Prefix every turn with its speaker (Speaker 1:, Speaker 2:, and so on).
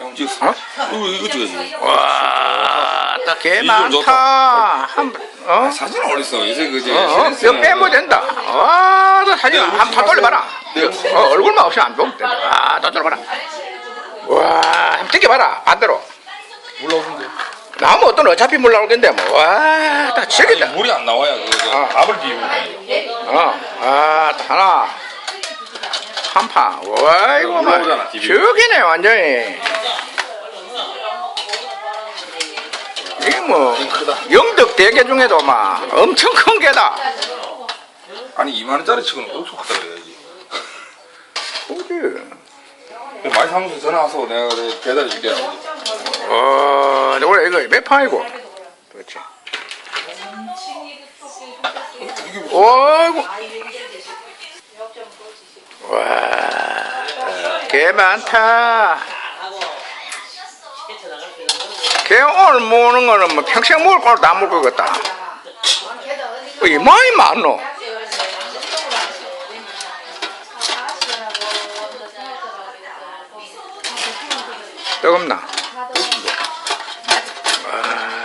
Speaker 1: 어? 이거 이거 찍었지.
Speaker 2: 와, 나개
Speaker 1: 비주얼
Speaker 2: 많다. 한, 어?
Speaker 1: 사진 올렸어. 요새 그제
Speaker 2: 어, 어, 이거 빼면 된다. 와, 나 사진
Speaker 1: 내가
Speaker 2: 한번 다 돌려봐라. 어, 얼굴만 없으면 안 좋은데. 아, 다 돌려봐라. 와, 한번 뜯겨봐라. 반대로.
Speaker 1: 올라오는데.
Speaker 2: 나무 어떤 어차피 물 건데, 뭐. 와, 다 즐긴다.
Speaker 1: 물이 안 나와야 그거
Speaker 2: 아.
Speaker 1: 밥을 비우고.
Speaker 2: 어, 아, 또 하나. 한 판. 와, 이거 뭐.
Speaker 1: 올라오잖아, TV.
Speaker 2: 죽이네, 완전히. 이게 뭐. 영덕 대게 중에도 막 엄청 큰 게다.
Speaker 1: 아니 2만 원짜리 치고는 엄청 크다 그래야지.
Speaker 2: 뭐지?
Speaker 1: 많이 사무소 전화 와서 내가 그래 배달 줄게.
Speaker 2: 어, 원래 이거 몇 판이고? 그렇지. 어이구. 개 많다. 개 오늘 모으는 거는 뭐 평생 먹을 걸다 먹을 것 같다. 이 많이 많노. 뜨겁나? 아,